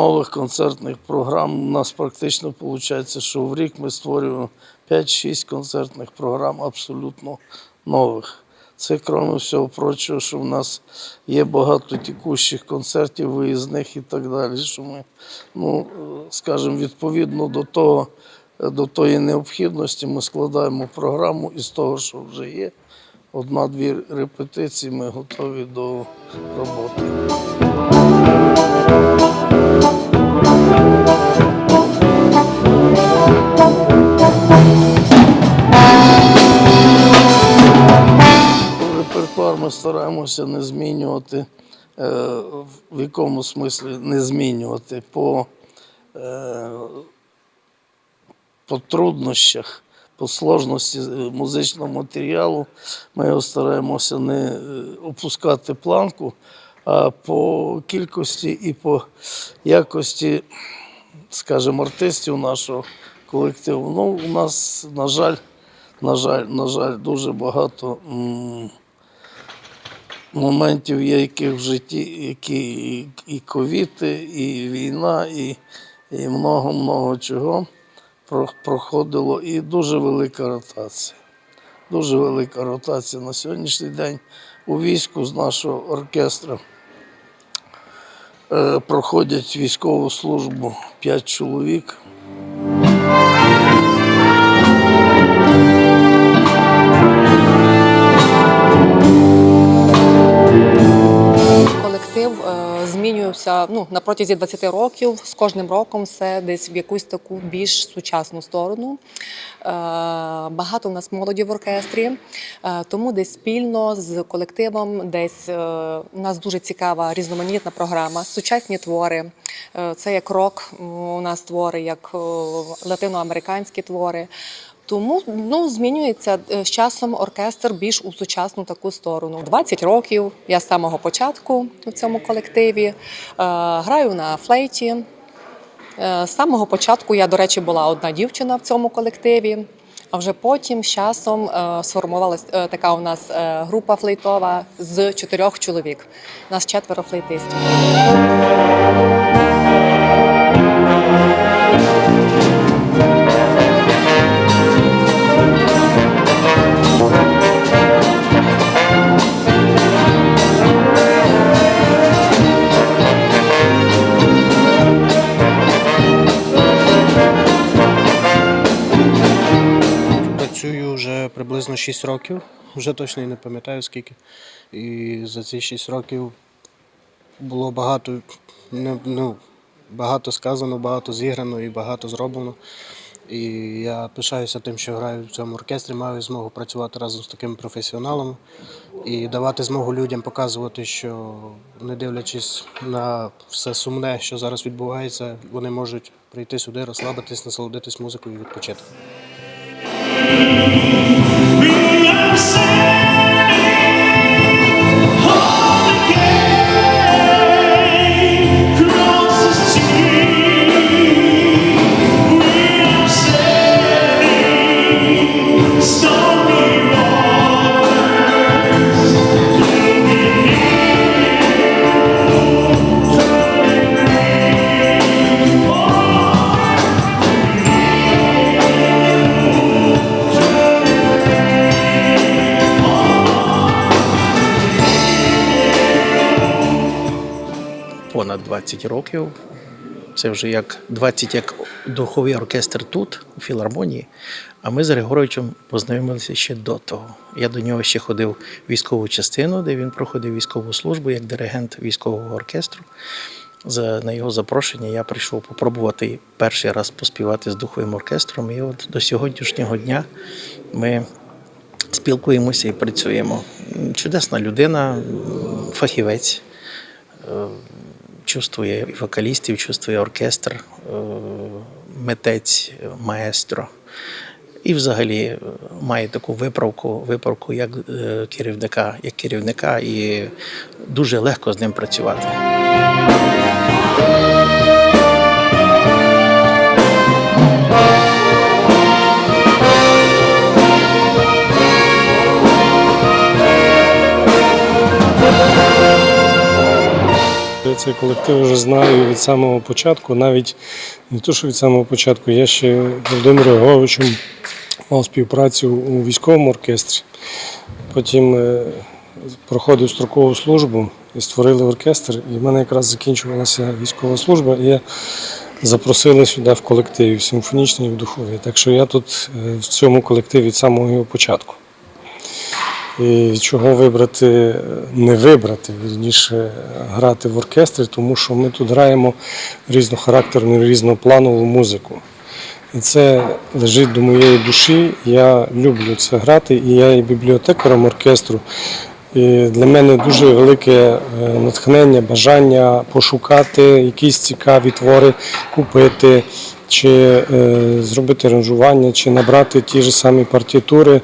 нових концертних програм. У нас практично виходить, що в рік ми створюємо 5-6 концертних програм абсолютно нових. Це, крім всього прочого, що в нас є багато текущих концертів, виїзних і так далі. Що ми, ну, скажімо, відповідно до того, до тої необхідності ми складаємо програму із того, що вже є. Одна-дві репетиції, ми готові до роботи. Репертуар ми стараємося не змінювати, е, в якому смислі не змінювати по, е, по труднощах, по сложності е, музичного матеріалу. Ми його стараємося не опускати планку, по кількості і по якості, скажімо, артистів нашого колективу. Ну, у нас, на жаль, на жаль, на жаль, дуже багато. моментів є, яких в житті, які і, ковіди, і війна, і, і много-много чого проходило. І дуже велика ротація. Дуже велика ротація на сьогоднішній день у війську з нашого оркестру. Е, Проходять військову службу 5 чоловік. Колектив е, змінювався ну, на протязі 20 років. З кожним роком все десь в якусь таку більш сучасну сторону. Е, багато в нас молоді в оркестрі, е, тому десь спільно з колективом, десь е, у нас дуже цікава різноманітна програма, сучасні твори. Це як рок, у нас твори, як латиноамериканські твори. Тому ну, змінюється з часом оркестр більш у сучасну таку сторону. 20 років я з самого початку у цьому колективі е, граю на флейті. Е, з самого початку я, до речі, була одна дівчина в цьому колективі. А вже потім з часом е, сформувалась е, така у нас група флейтова з чотирьох чоловік. Нас четверо флейтистів. 6 років, вже точно і не пам'ятаю скільки. І за ці 6 років було багато, не- ну, багато сказано, багато зіграно і багато зроблено. І я пишаюся тим, що граю в цьому оркестрі, маю змогу працювати разом з такими професіоналами і давати змогу людям показувати, що не дивлячись на все сумне, що зараз відбувається, вони можуть прийти сюди, розслабитись, насолодитись музикою і відпочити. see. 20 років. Це вже як 20 як духовий оркестр тут, у філармонії. А ми з Григоровичем познайомилися ще до того. Я до нього ще ходив в військову частину, де він проходив військову службу як диригент військового оркестру. За, на його запрошення я прийшов попробувати перший раз поспівати з духовим оркестром. І от до сьогоднішнього дня ми спілкуємося і працюємо. Чудесна людина, фахівець чувствує вокалістів, чувствує оркестр, е, митець, маестро. І взагалі е, має таку виправку, виправку як е, керівника, як керівника, і дуже легко з ним працювати. Цей колектив вже знаю від самого початку, навіть не то, що від самого початку, я ще з Володимиром Георгійовичем мав співпрацю у військовому оркестрі. Потім е, проходив строкову службу і створили оркестр. І в мене якраз закінчувалася військова служба, і я запросили сюди в колективі в симфонічний і в духовий. Так що я тут е, в цьому колективі від самого його початку. І чого вибрати, е, не вибрати, вірніше грати в оркестрі, тому що ми тут граємо різнохарактерну, різнопланову музику. І це лежить до моєї душі. Я люблю це грати, і я є бібліотекарем оркестру. І для мене дуже велике е, натхнення, бажання пошукати якісь цікаві твори, купити, чи е, зробити аранжування, чи набрати ті ж самі партитури.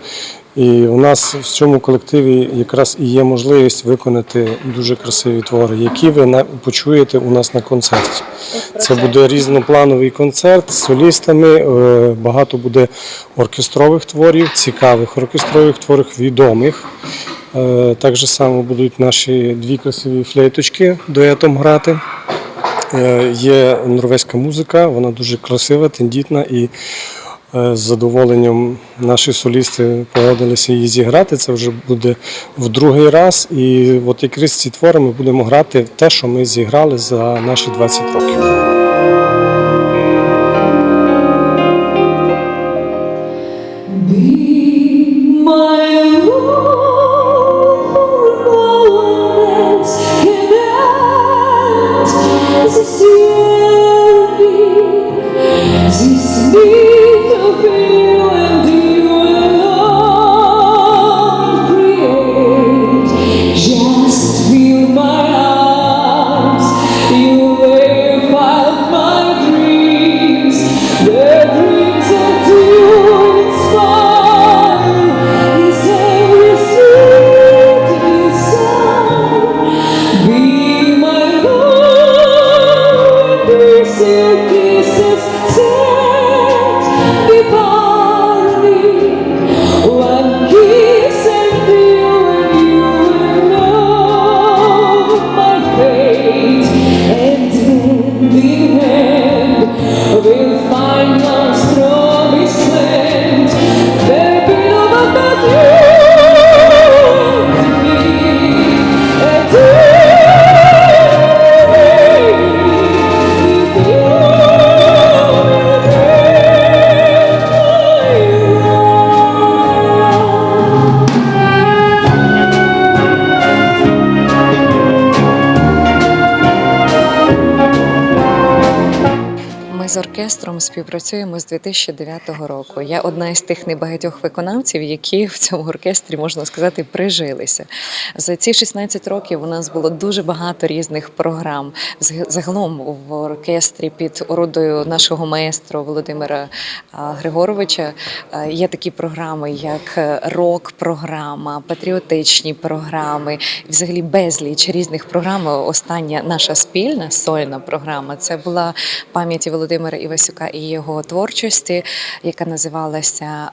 І у нас в цьому колективі якраз і є можливість виконати дуже красиві твори, які ви почуєте у нас на концерті. Це буде різноплановий концерт з солістами. е, Багато буде оркестрових творів, цікавих оркестрових творів, відомих. Е, Так же само будуть наші дві красиві флейточки дуетом грати. Е, Є норвезька музика, вона дуже красива, тендітна і з задоволенням наші солісти погодилися її зіграти. Це вже буде в другий раз. І от якраз ці твори ми будемо грати те, що ми зіграли за наші 20 років. This yearning, this to be. people. З оркестром співпрацюємо з 2009 року. Я одна із тих небагатьох виконавців, які в цьому оркестрі можна сказати прижилися. За ці 16 років у нас було дуже багато різних програм. Загалом в оркестрі під орудою нашого маестро Володимира Григоровича є такі програми, як е, рок-програма, патріотичні програми, взагалі безліч різних програм. Остання наша спільна сольна програма це була пам'яті Володимира Івасюка і його творчості, яка називалася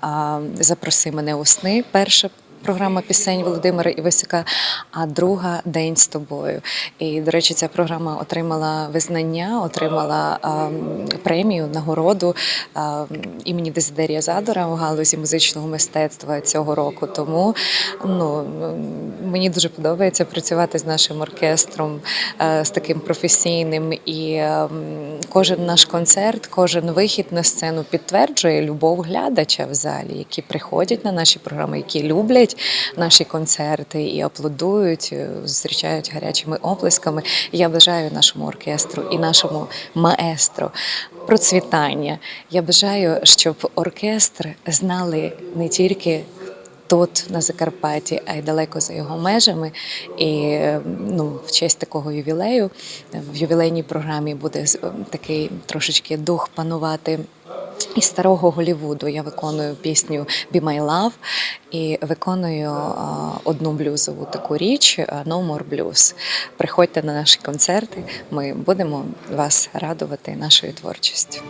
Запроси мене у сни. Перша програма пісень Володимира Івасюка, а друга День з тобою. І, до речі, ця програма отримала визнання, отримала м, премію, нагороду м, імені Дезидерія Задора у галузі музичного мистецтва цього року. Тому ну, мені дуже подобається працювати з нашим оркестром, е, з таким професійним. І е, кожен наш концерт, кожен вихід на сцену підтверджує любов глядача в залі, які приходять на наші програми, які люблять наші концерти і аплодують, е, зустрічають гарячими оплесками. Я бажаю нашому оркестру і нашому маестро процвітання. Я бажаю, щоб оркестр знали не тільки тут, на Закарпатті, а й далеко за його межами. І е, ну, в честь такого ювілею е, в ювілейній програмі буде такий трошечки дух панувати. Із старого Голівуду я виконую пісню «Be My Love» і виконую одну блюзову таку річ а, «No More Blues». Приходьте на наші концерти, ми будемо вас радувати нашою творчістю.